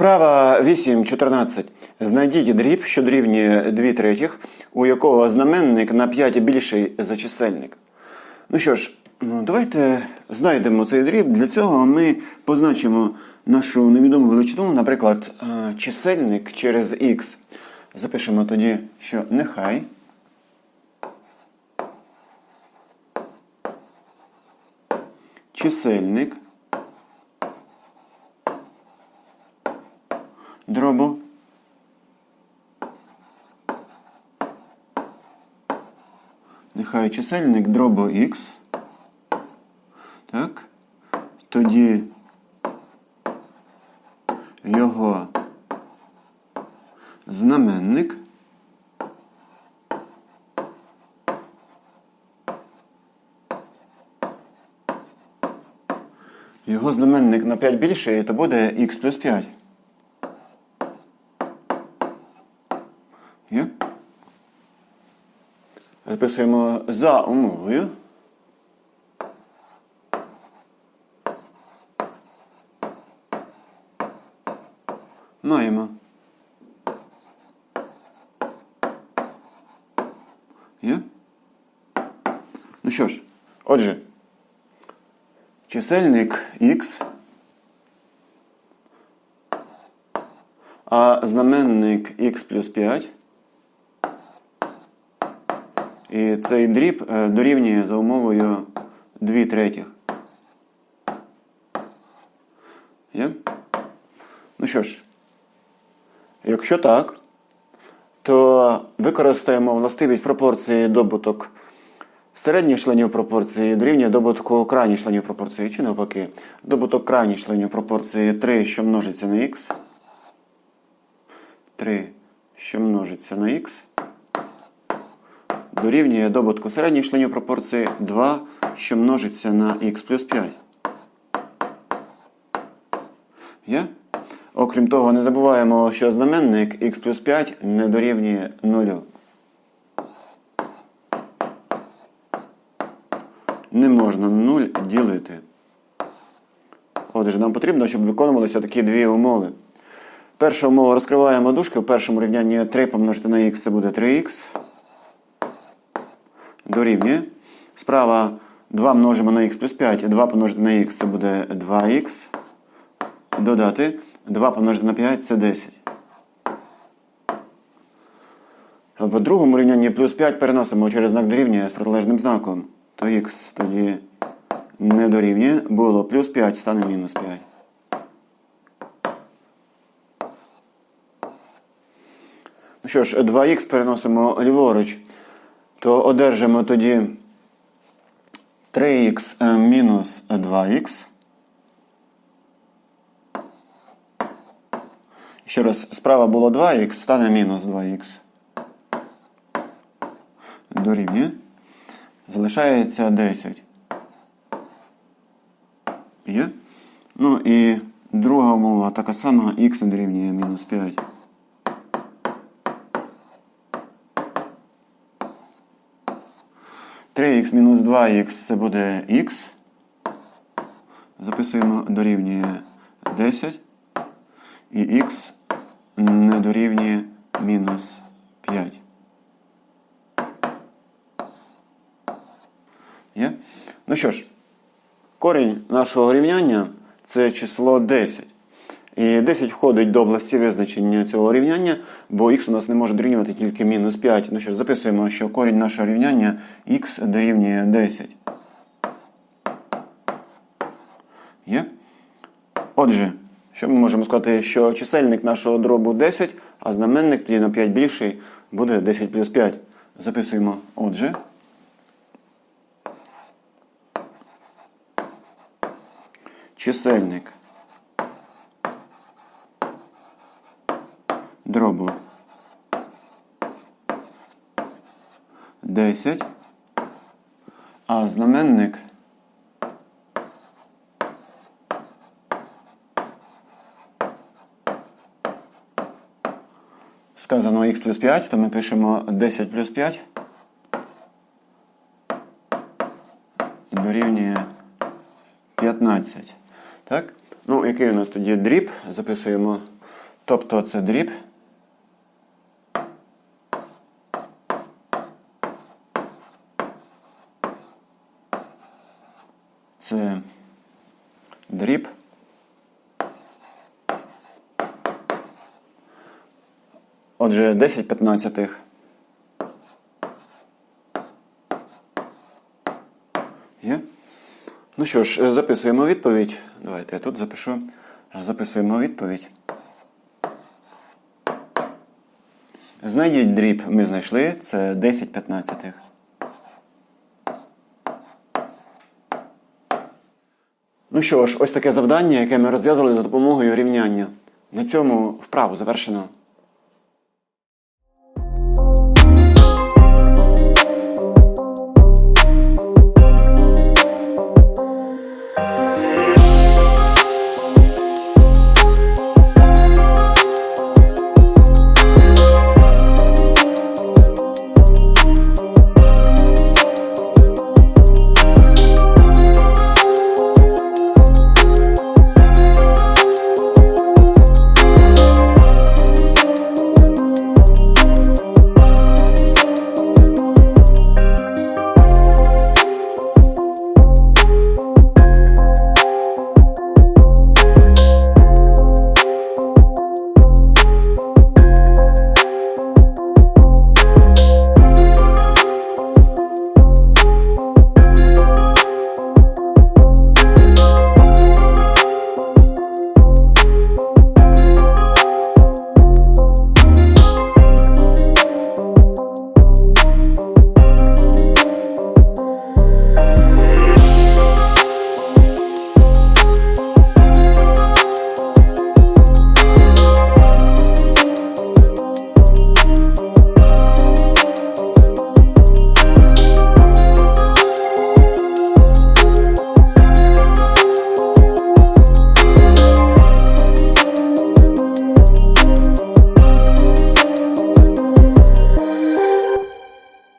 Вправа 8.14. Знайдіть дріб, що дорівнює 2 третіх, у якого знаменник на 5 більший за чисельник. Ну що ж, ну, давайте знайдемо цей дріб. Для цього ми позначимо нашу невідому величину, наприклад, е, чисельник через х. Запишемо тоді, що нехай. Чисельник дробу нехай чисельник дробу х. Так. Тоді його знаменник його знаменник на 5 більше, то буде х плюс 5. Є? Записуємо за умовою. Маємо. Є? Ну що ж, отже, чисельник х, а знаменник х плюс 5. І цей дріб е, дорівнює за умовою 2 третіх. Є? Ну що ж, якщо так, то використаємо властивість пропорції добуток середніх членів пропорції дорівнює добутку крайніх членів пропорції, чи навпаки, добуток крайніх членів пропорції 3, що множиться на х. 3, що множиться на х дорівнює добутку середніх членів пропорції 2, що множиться на х плюс 5. Є? Окрім того, не забуваємо, що знаменник х плюс 5 не дорівнює 0. Не можна 0 ділити. Отже, нам потрібно, щоб виконувалися такі дві умови. Перша умова розкриваємо дужки. В першому рівнянні 3 помножити на х це буде 3х дорівнює. Справа 2 множимо на х плюс 5, 2 помножити на х це буде 2х. Додати 2 помножити на 5 це 10. В другому рівнянні плюс 5 переносимо через знак дорівнює з протилежним знаком. То х тоді не дорівнює. Було плюс 5, стане мінус 5. Ну що ж, 2х переносимо ліворуч то одержимо тоді 3х мінус 2х. Ще раз, справа було 2х, стане мінус 2х. Дорівнює. Залишається 10. Є? Ну і друга умова така сама, х дорівнює мінус 5. Х мінус 2х це буде х. Записуємо дорівнює 10. І х не дорівнює мінус 5. Є? Ну що ж, корінь нашого рівняння це число 10. І 10 входить до області визначення цього рівняння, бо х у нас не може дорівнювати тільки мінус 5. Ну що, записуємо, що корінь нашого рівняння х дорівнює 10. Є? Отже, що ми можемо сказати, що чисельник нашого дробу 10, а знаменник тоді на 5 більший буде 10 плюс 5. Записуємо. Отже. Чисельник дробу 10, а знаменник сказано х плюс 5, то ми пишемо 10 плюс 5 дорівнює 15. Так? Ну, який у нас тоді дріб? Записуємо Тобто це дріб. Це дріб. Отже, 10 п'ятнадцятих. Є? Ну що ж, записуємо відповідь. Давайте я тут запишу. Записуємо відповідь. Знайдіть дріб, ми знайшли, це 10 п'ятнадцятих. Ну що ж, ось таке завдання, яке ми розв'язали за допомогою рівняння. На цьому вправу завершено.